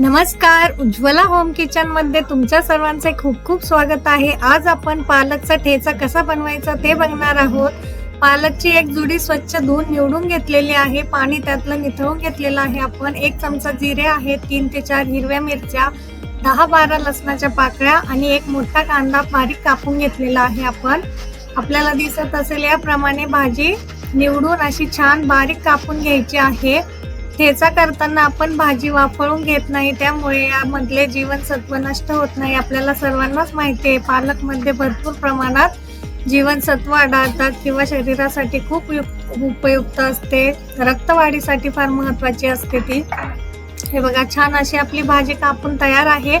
नमस्कार. उज्ज्वला होम किचनमध्ये तुमच्या सर्वांचे खूप खूप स्वागत आहे. आज आपण पालकचा ठेचा कसा बनवायचा ते बघणार आहोत. पालकची एक जुडी स्वच्छ धुवून निवडून घेतलेली आहे. पाणी त्यातलं निथळून घेतलेलं आहे. आपण एक चमचा जिरे आहे तीन ते चार हिरव्या मिरच्या दहा बारा लसणाच्या पाकळ्या आणि एक मोठा कांदा बारीक कापून घेतलेला आहे आपण. आपल्याला दिसत असेल याप्रमाणे भाजी निवडून अशी छान बारीक कापून घ्यायची आहे. ठेचा करताना आपण भाजी वाफळून घेत नाही त्यामुळे यामधले जीवनसत्व नष्ट होत नाही. आपल्याला सर्वांनाच माहिती आहे पालकमध्ये भरपूर प्रमाणात जीवनसत्व आढळतात किंवा शरीरासाठी खूप उपयुक्त असते. रक्तवाढीसाठी फार महत्वाची असते ती. हे बघा छान अशी आपली भाजी कापून तयार आहे.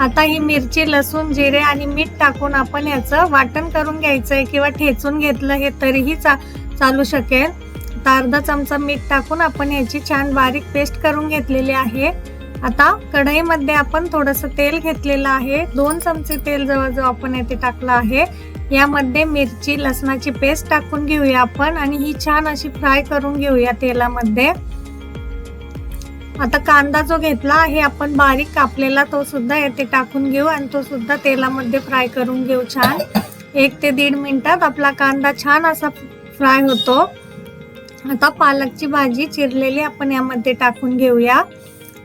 आता ही मिरची लसूण जिरे आणि मीठ टाकून आपण याचं वाटण करून घ्यायचं आहे किंवा ठेचून घेतलं हे तरीही चा चालू शकेल. आता अर्धा चमचा मीठ टाकून आपण याची छान बारीक पेस्ट करून घेतलेली आहे. आता कढईमध्ये आपण थोडंसं तेल घेतलेलं आहे. दोन चमचे तेल जवळजवळ आपण येथे टाकलं आहे. यामध्ये मिरची लसणाची पेस्ट टाकून घेऊया आपण आणि ही छान अशी फ्राय करून घेऊया तेलामध्ये. आता कांदा जो घेतला आहे आपण बारीक कापलेला तो सुद्धा येथे टाकून घेऊ आणि तो सुद्धा तेलामध्ये फ्राय करून घेऊ छान. एक ते दीड मिनिटात आपला कांदा छान असा फ्राय होतो. आता पालकची भाजी चिरलेली आपण यामध्ये टाकून घेऊया.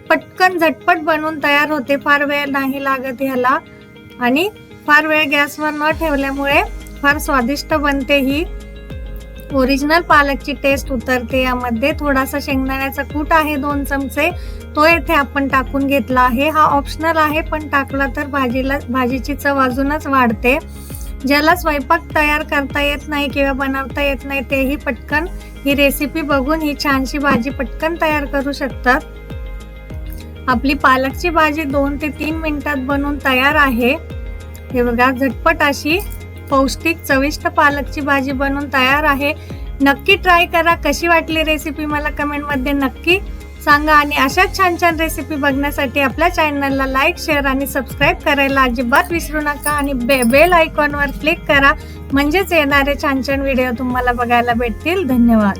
पटकन झटपट बनवून तयार होते. फार वेळ नाही लागत ह्याला. आणि फार वेळ गॅसवर न ठेवल्यामुळे फार स्वादिष्ट बनते ही. ओरिजिनल पालकची टेस्ट उतरते यामध्ये. थोडासा शेंगदाण्याचा कूट आहे दोन चमचे. तो येथे आपण टाकून घेतला आहे. हा ऑप्शनल आहे पण टाकला तर भाजीला भाजीची चव अजूनच वाढते. ज्याला स्वयंपाक तयार करता येत नाही किंवा बनवता येत नाही तेही पटकन ही रेसिपी बघून ही छानशी भाजी पटकन तयार करू शकतात. आपली पालकची भाजी दोन ते तीन मिनिटात बनवून तयार आहे. हे बघा झटपट अशी पौष्टिक चविष्ट पालकची भाजी बनवून तयार आहे. नक्की ट्राय करा. कशी वाटली रेसिपी मला कमेंटमध्ये नक्की सांगा आणि अशाच छान छान रेसिपी बघण्यासाठी आपल्या चॅनलला लाईक शेअर आणि सबस्क्राईब करायला अजिबात विसरू नका. आणि बे बेल आयकॉनवर क्लिक करा. म्हणजेच येणारे छान छान व्हिडिओ तुम्हाला बघायला भेटतील. धन्यवाद.